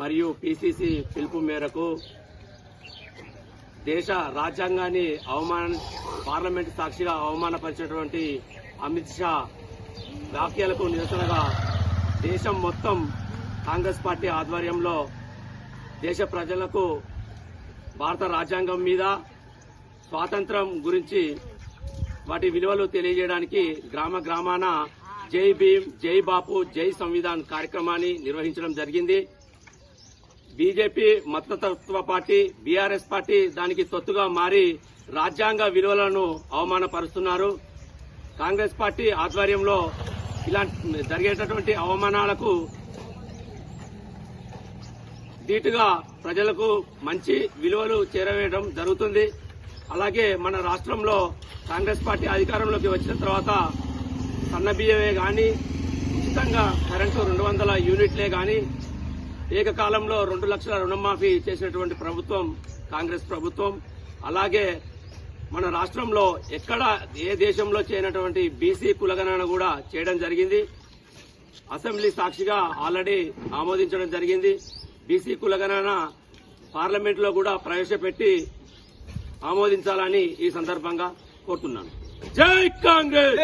మరియు పిసిసి పిలుపు మేరకు దేశ రాజ్యాంగాన్ని అవమాన పార్లమెంట్ సాక్షిగా అవమానపరిచినటువంటి అమిత్ షా వ్యాఖ్యలకు నిరసనగా దేశం మొత్తం కాంగ్రెస్ పార్టీ ఆధ్వర్యంలో దేశ ప్రజలకు భారత రాజ్యాంగం మీద స్వాతంత్రం గురించి వాటి విలువలు తెలియజేయడానికి గ్రామ గ్రామాన జై భీమ్ జై బాపు జై సంవిధాన్ కార్యక్రమాన్ని నిర్వహించడం జరిగింది. బీజేపీ మతతత్వ పార్టీ బీఆర్ఎస్ పార్టీ దానికి తొత్తుగా మారి రాజ్యాంగ విలువలను అవమానపరుస్తున్నారు. కాంగ్రెస్ పార్టీ ఆధ్వర్యంలో ఇలాంటి జరిగేటటువంటి అవమానాలకు ధీటుగా ప్రజలకు మంచి విలువలు చేరవేయడం జరుగుతుంది. అలాగే మన రాష్ట్రంలో కాంగ్రెస్ పార్టీ అధికారంలోకి వచ్చిన తర్వాత సన్న బియ్యమే కానీ ఉచితంగా కరెంటు రెండు వందల యూనిట్లే కానీ ఏకకాలంలో రెండు లక్షల రుణమాఫీ చేసినటువంటి ప్రభుత్వం కాంగ్రెస్ ప్రభుత్వం. అలాగే మన రాష్ట్రంలో ఎక్కడ ఏ దేశంలో చేయనటువంటి బీసీ కులగణన కూడా చేయడం జరిగింది. అసెంబ్లీ సాక్షిగా ఆల్రెడీ ఆమోదించడం జరిగింది. బీసీ కులగణన పార్లమెంట్లో కూడా ప్రవేశపెట్టి ఆమోదించాలని ఈ సందర్భంగా కోరుతున్నాను. జై కాంగ్రెస్!